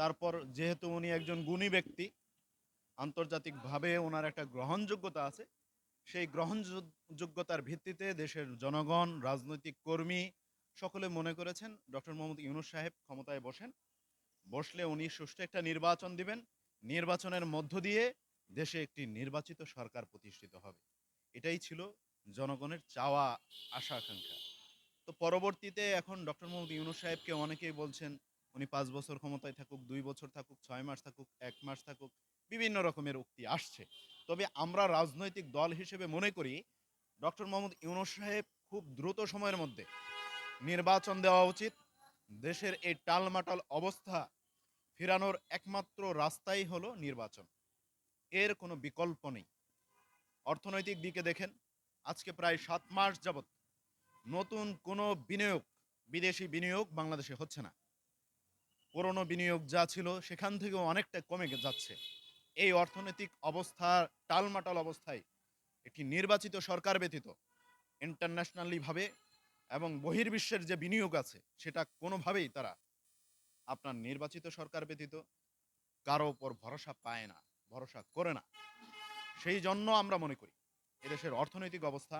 তারপর যেহেতু উনি একজন গুণী ব্যক্তি, আন্তর্জাতিকভাবে ওনার একটা গ্রহণযোগ্যতা আছে, সেই গ্রহণযোগ্যতার ভিত্তিতে দেশের জনগণ, রাজনৈতিক কর্মী সকলে মনে করেছেন, ডক্টর মোহাম্মদ ইউনুস সাহেব ক্ষমতায় বসেন, বসলে উনি সুষ্ঠু একটা নির্বাচন দিবেন, নির্বাচনের মধ্য দিয়ে দেশে একটি নির্বাচিত সরকার প্রতিষ্ঠিত হবে। এটাই ছিল জনগণের চাওয়া, আশা, আকাঙ্ক্ষা। তো পরবর্তীতে এখন ডক্টর মোহাম্মদ ইউনুস সাহেবকে অনেকেই বলছেন উনি পাঁচ বছর ক্ষমতায় থাকুক, দুই বছর থাকুক, ছয় মাস থাকুক, এক মাস থাকুক, বিভিন্ন রকমের উক্তি আসছে। তবে আমরা রাজনৈতিক দল হিসেবে মনে করি, ডক্টর মোহাম্মদ ইউনুস সাহেব খুব দ্রুত সময়ের মধ্যে নির্বাচন দেওয়া উচিত। দেশের এই টালমাটাল অবস্থা ফেরানোর একমাত্র রাস্তাই হলো নির্বাচন। এর কোনো বিকল্প নেই। অর্থনৈতিক দিকে দেখেন, আজকে প্রায় সাত মাস যাবত নতুন কোনো বিনিয়োগ, বিদেশি বিনিয়োগ বাংলাদেশে হচ্ছে না। পুরনো বিনিয়োগ যা ছিল সেখান থেকেও অনেকটা কমে যাচ্ছে। এই অর্থনৈতিক অবস্থা টালমাটাল অবস্থায় একটি নির্বাচিত সরকার ব্যতীত ইন্টারন্যাশনালি ভাবে এবং বহির্বিশ্বের যে বিনিয়োগ আছে, সেটা কোনোভাবেই তারা আপনার নির্বাচিত সরকার ব্যতীত কারও উপর ভরসা পায় না, ভরসা করে না। সেই জন্য আমরা মনে করি, এদেশের অর্থনৈতিক অবস্থা,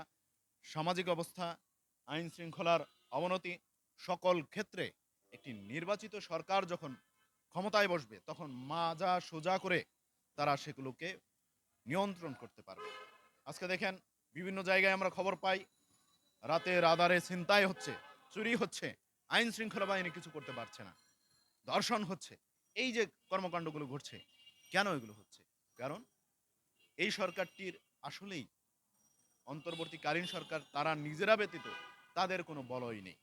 সামাজিক অবস্থা, আইন শৃঙ্খলার অবনতি সকল ক্ষেত্রে একটি নির্বাচিত সরকার যখন ক্ষমতায় বসবে, তখন মাজা সোজা করে তারা সেগুলোকে নিয়ন্ত্রণ করতে পারবে। আজকে দেখেন, বিভিন্ন জায়গায় আমরা খবর পাই রাতের আধারে ছিনতাই হচ্ছে, চুরি হচ্ছে, আইন শৃঙ্খলা বাহিনী কিছু করতে পারছে না। ধর্ষণ হচ্ছে, এই যে কর্মকাণ্ডগুলো ঘটছে, কেন এগুলো হচ্ছে? কারণ এই সরকারটির আসলেই অন্তর্বর্তীকালীন সরকার, তারা নিজেরা ব্যতীত তাদের কোনো বলই নেই।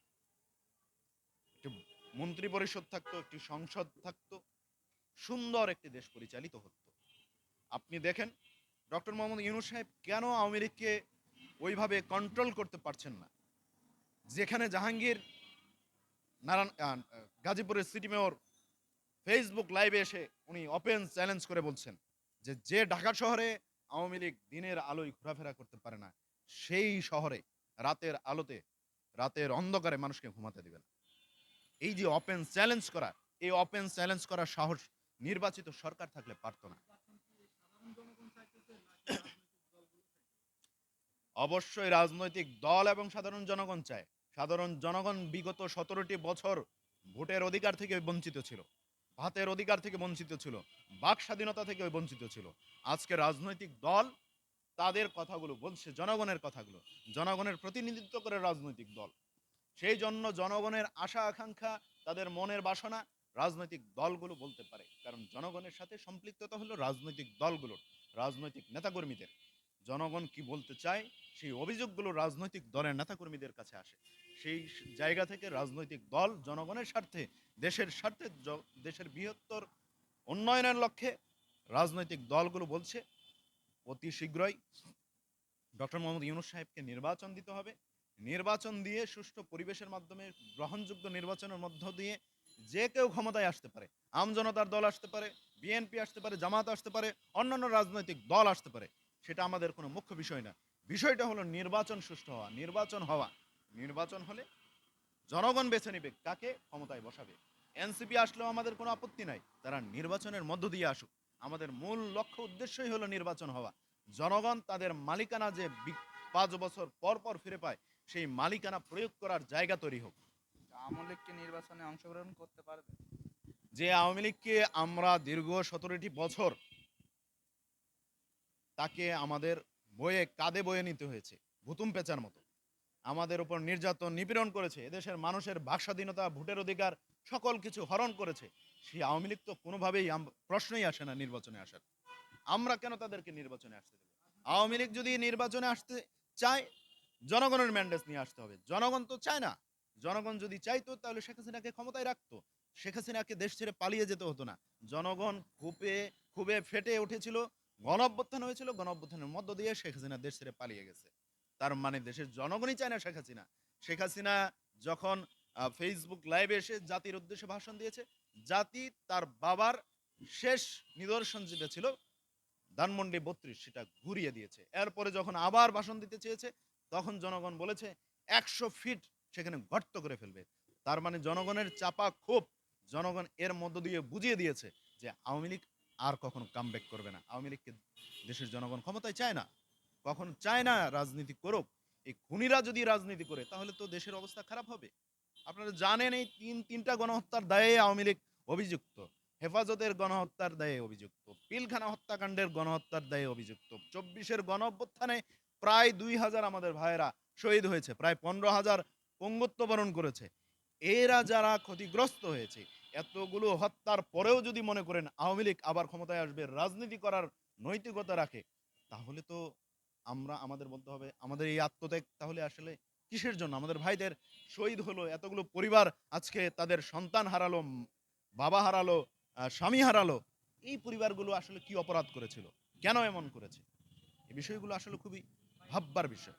মন্ত্রী পরিষদ থাকতো, একটি সংসদ থাকতো, সুন্দর একটি দেশ পরিচালিত হতো। আপনি দেখেন, ডক্টর মোহাম্মদ ইউনুস সাহেব কেন আওয়ামী লীগকে ওইভাবে কন্ট্রোল করতে পারছেন না? যেখানে জাহাঙ্গীর, নারায়ণ গাজীপুরের সিটি মেয়র ফেসবুক লাইভে এসে উনি ওপেন চ্যালেঞ্জ করে বলছেন যে যে ঢাকা শহরে আওয়ামী লীগ দিনের আলোয় ঘোরাফেরা করতে পারে না, সেই শহরে রাতের আলোতে, রাতের অন্ধকারে মানুষকে ঘুমাতে দিবে না। এই যে ওপেন চ্যালেঞ্জ করা, এই ওপেন চ্যালেঞ্জ করার সাহস নির্বাচিত সরকার থাকলে পারতো না। অবশ্যই রাজনৈতিক দল এবং সাধারণ জনগণ চায়। সাধারণ জনগণ বিগত সতেরোটি বছর ভোটের অধিকার থেকে বঞ্চিত ছিল, ভাতের অধিকার থেকে বঞ্চিত ছিল, বাক স্বাধীনতা থেকে বঞ্চিত ছিল। আজকে রাজনৈতিক দল তাদের কথাগুলো বলছে, জনগণের কথাগুলো, জনগণের প্রতিনিধিত্ব করে রাজনৈতিক দল। সেই জন্য জনগণের আশা, আকাঙ্ক্ষা, তাদের মনের বাসনা রাজনৈতিক দলগুলো বলতে পারে। কারণ জনগণের সাথে সম্পৃক্ততা হলো রাজনৈতিক দলগুলোর, রাজনৈতিক নেতাকর্মীদের। জনগণ কি বলতে চায়, সেই অভিযোগগুলো রাজনৈতিক দলের নেতাকর্মীদের কাছে আসে। সেই জায়গা থেকে রাজনৈতিক দল জনগণের স্বার্থে, দেশের স্বার্থে দেশের বৃহত্তর উন্নয়নের লক্ষ্যে রাজনৈতিক দলগুলো বলছে, অতি শীঘ্রই ডক্টর মোহাম্মদ ইউনুস সাহেবকে নির্বাচন দিতে হবে। নির্বাচন দিয়ে সুষ্ঠু পরিবেশের মাধ্যমে, গ্রহণযোগ্য নির্বাচনের মধ্য দিয়ে যে কেউ ক্ষমতায় আসতে পারে আমজনতার দল আসতে পারে, বিএনপি আসতে পারে, জামাত আসতে পারে, অন্যান্য রাজনৈতিক দল আসতে পারে, সেটা আমাদের কোনো মুখ্য বিষয় না। বিষয়টা হলো নির্বাচন সুষ্ঠু হওয়া, নির্বাচন হওয়া। নির্বাচন হলে জনগণ বেছে নেবে কাকে ক্ষমতায় বসাবে। এনসিপি আসলেও আমাদের কোনো আপত্তি নাই, তারা নির্বাচনের মধ্য দিয়ে আসুক। আমাদের মূল লক্ষ্য, উদ্দেশ্যই হলো নির্বাচন হওয়া। জনগণ তাদের মালিকানা যে পাঁচ বছর পর পর ফিরে পায় সেই মালিকানা প্রয়োগ করার জায়গা তৈরি হোক। আওয়ামী লীগ কি নির্বাচনে অংশগ্রহণ করতে পারবে। যে আওয়ামী লীগকে আমরা দীর্ঘ সতেরোটি বছর তাকে আমাদের বয়ে কাঁধে বয়ে নিতে হয়েছে ভুতুম পেঁচার মতো। আমাদের উপর নির্যাতন নিপীড়ন করেছে এদেশের মানুষের বাক স্বাধীনতা ভোটের অধিকার সকল কিছু হরণ করেছে। সেই আওয়ামী লীগ তো কোনোভাবেই প্রশ্নই আসে না নির্বাচনে আসার। আমরা কেন তাদেরকে নির্বাচনে আসতে দেবো? আওয়ামী লীগ যদি নির্বাচনে আসতে চায় জনগণের ম্যান্ডেট নিয়ে আসতে হবে। জনগণ তো চায় না। জনগণ যদি চাইতো, তাহলে শেখ হাসিনাকে ক্ষমতায় রাখতো। শেখ হাসিনাকে দেশ ছেড়ে পালিয়ে যেতে হতো না। জনগণ খুবে খুবে ফেটে উঠেছিল গণ অভ্যুত্থান হয়েছিল গণ অভ্যুত্থানের মধ্য দিয়ে শেখ হাসিনা দেশ ছেড়ে পালিয়ে গেছে। তার মানে দেশের জনগণই চায় না শেখ হাসিনা। শেখ হাসিনা যখন ফেসবুক লাইভে এসে জাতির উদ্দেশ্যে ভাষণ দিয়েছে, জাতি তার বাবার শেষ নিদর্শন যেটা ছিল, ধানমন্ডি বত্রিশ সেটা ঘুরিয়ে দিয়েছে। এরপরে যখন আবার ভাষণ দিতে চেয়েছে তখন জনগণ বলেছে, একশো ফিট সেখানে গর্ত করে ফেলবে। তার মানে জনগণের চাপা ক্ষোভ জনগণ এর মধ্য দিয়ে বুঝিয়ে দিয়েছে যে আওয়ামী লীগ আর কখনো কামব্যাক করবে না। আওয়ামী লীগকে দেশের জনগণ ক্ষমতায় চায় না, কখনো চায় না রাজনীতি করুক। এই খুনিরা যদি রাজনীতি করে, তাহলে তো দেশের অবস্থা খারাপ হবে। আপনারা জানেন এই তিন, তিনটা গণহত্যার দায়ে আওয়ামী লীগ অভিযুক্ত। হেফাজতের গণহত্যার দায়ে অভিযুক্ত। পিলখানা হত্যাকাণ্ডের গণহত্যার দায়ে অভিযুক্ত। চব্বিশের গণ অভ্যুত্থানে প্রায় দুই হাজার আমাদের ভাইয়েরা শহীদ হয়েছে, প্রায় পনেরো হাজার পঙ্গত্ব বরণ করেছে। এরা যারা ক্ষতিগ্রস্ত হয়েছে, এতগুলো হত্যার পরেও যদি মনে করেন আওয়ামী লীগ আবার ক্ষমতায় আসবে, রাজনীতি করার নৈতিকতা রাখে, তাহলে তো আমরা আমাদের বলতে হবে, আমাদের এই আত্মত্যাগ তাহলে আসলে কিসের জন্য? আমাদের ভাইদের শহীদ হলো, এতগুলো পরিবার আজকে তাদের সন্তান হারালো, বাবা হারালো স্বামী হারালো, এই পরিবারগুলো আসলে কি অপরাধ করেছিল? কেন এমন করেছে? এই বিষয়গুলো আসলে খুবই ভাববার বিষয়।